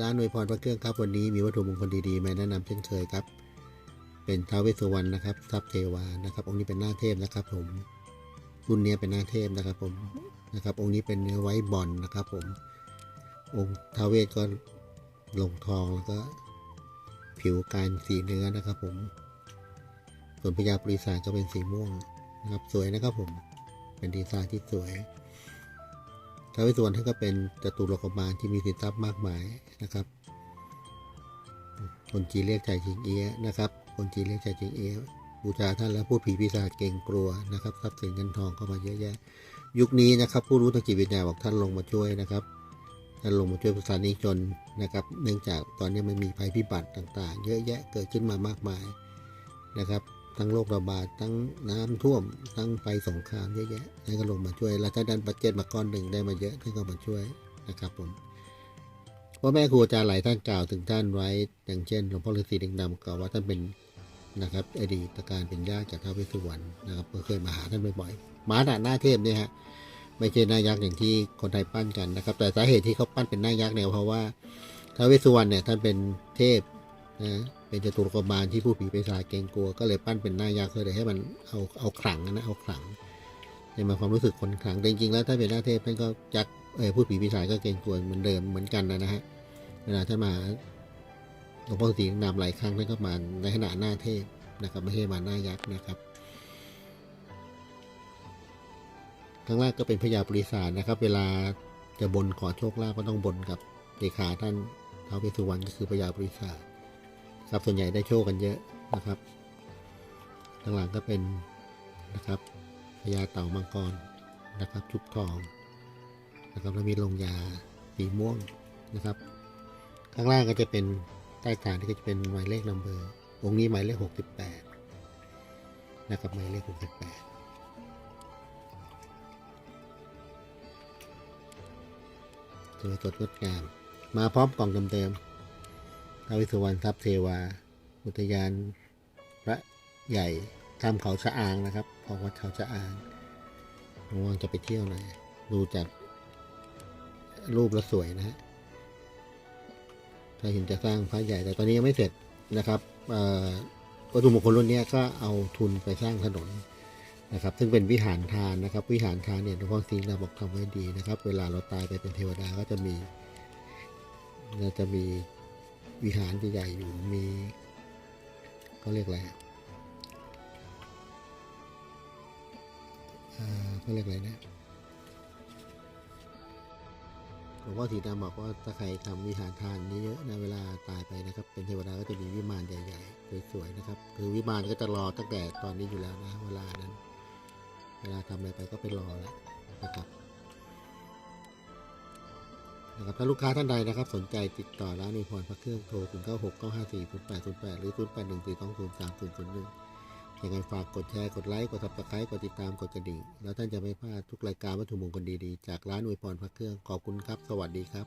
ร้านอวยพรพระเครื่องครับวันนี้มีวัตถุมงคลดีๆมาแนะนำเช่นเคยครับ เป็นท้าวเวสสุวรรณนะครับทัพเทวานะครับองค์นี้เป็นหน้าเทพนะครับ ผมรุ่นนี้เป็นหน้าเทพนะครับ ผมนะครับ องค์นี้เป็นเนื้อไว้บอลนะครับ ผมองค์ท้าวเวสก็ลงทองแล้วก็ ผิวการสีเนื้อนะครับ ผม ส่วนพญาปริศาจก็เป็นสีม่วงนะครับสวยนะครับ ผม เป็นดีไซน์ที่สวย ท้าวเวสสุวรรณท่านก็เป็นจตุรกบาลที่มีสินทรัพย์มากมายนะครับ คนจีนเรียกใจายจิงเอียะนะครับ คนจีนเรียกใจายจิงเอียะบูชาท่านแล้วพูดผีปีศาจเก่งกลัวนะครับทรัพย์สินเงินทองเข้ามาเยอะแยะ ยุคนี้นะครับผู้รู้ทางจิตวิทยาบอกท่านลงมาช่วยนะครับท่านลงมาช่วยประชานิชนนะครับ เนื่องจากตอนนี้มันมีภัยพิบัติต่างๆ เยอะแยะเกิดขึ้นมามากมายนะครับ ทั้งโรคระบาดทั้งน้ำท่วม ทั้งไฟสงครามเยอะแยะท่านก็ลงมาช่วยแล้วท่านดันปัจเจกมาก้อนหนึ่งได้มาเยอะท่านก็มาช่วยนะครับผมพ่อแม่ครูอาจารย์หลายท่านกล่าวถึงท่านไว้ อย่างเช่นหลวงพ่อฤาษีด็กดำกล่าวว่าท่านเป็นนะครับอดีตการเป็นญาติจากท้าวเวสสุวรรณนะครับเคยมาหาท่านบ่อยๆมาหน้าหน้าเทพเนี่ยฮะไม่ใช่หน้ายักษ์อย่างที่คนไทยปั้นกันนะครับ แต่สาเหตุที่เขาปั้นเป็นหน้ายักษ์เนี่ยเพราะว่าท้าวเวสสุวรรณเนี่ยท่านเป็นเทพนะ เป็นจตุรกบาลที่ผู้ผีปีศาจเกรงกลัว ก็เลยปั้นเป็นหน้ายักษ์เพื่อให้มันเอาเอาขลังนะเอาขลังในมาความรู้สึกคนขลังแต่จริงๆแล้วถ้าเป็นหน้าเทพท่านก็ยักษ์เออผู้ผีปีศาจก็เกรงกลัวเหมือนเดิมเหมือนกันนะฮะเวลาท่านมาหลวงพ่อสีนามหลายครั้งท่านก็มาในขณะหน้าเทพนะครับ ไม่ใช่มาหน้ายักษ์นะครับครั้งแรกก็เป็นพญาปริศาจนะครับ เวลาจะบนขอโชคลาภก็ต้องบนกับเลขาท่านเท้าวเวสสุวรรณก็คือพญาปริศาจ ครับ ส่วนใหญ่ได้โชคกันเยอะนะครับข้างหลังก็เป็นนะครับพญาเต่ามังกรนะครับชุบทองนะครับแล้วมีลงยาสีม่วงนะครับ ข้างล่างก็จะเป็นใต้ฐานที่ก็จะเป็นหมายเลขนัมเบอร์องค์นี้หมายเลขหกสิบแปดนะครับหมายเลขหกสิบแปดสวยสดงดงาม มาพร้อมกล่องเดิมๆ ทาวิสุวรรณทรัพย์เทวา อุทยานพระใหญ่ทำเขาชะอางนะครับพอวัดเขาชะอางระวังจะไปเที่ยวหน่อยดูจากรูปแล้วสวยนะฮะถ้าเห็นจะสร้างพระใหญ่แต่ตอนนี้ยังไม่เสร็จนะครับวัตถุมงคลรุ่นนี้ก็เอาทุนไปสร้างถนนนะครับ ซึ่งเป็นวิหารทานนะครับ วิหารทานเนี่ยหลวงพ่อสิงห์เราบอกทำไว้ดีนะครับ เวลาเราตายไปเป็นเทวดาก็จะมีจะมี วิหารใหญ่ๆอยู่มีเขาเรียกอะไรเขาเรียกอะไรนะหลวงพ่อสีดำบอกว่าถ้าใครทำวิหารทานเยอะๆนะเวลาตายไปนะครับ เป็นเทวดาก็จะมีวิมานใหญ่ๆสวยๆนะครับ คือวิมานก็จะรอตั้งแต่ตอนนี้อยู่แล้วนะเวลานั้น เวลาทำอะไรไปก็ไปรอแล้วนะครับ นะครับถ้าลูกค้าท่านใดนะครับ สนใจติดต่อร้านนิพรพระเครื่องโทร 0 9 6 9 5 4 0 8 0 8 หรือ 0 8 1 4 2 0 3 0 0 1ยังไงฝากกดแชร์ กดไลค์ กดซับสไครต์กดติดตาม กดกระดิ่ง แล้วท่านจะไม่พลาดทุกรายการวัตถุมงคลดีๆ จากร้านอวยพรพระเครื่อง ขอบคุณครับ สวัสดีครับ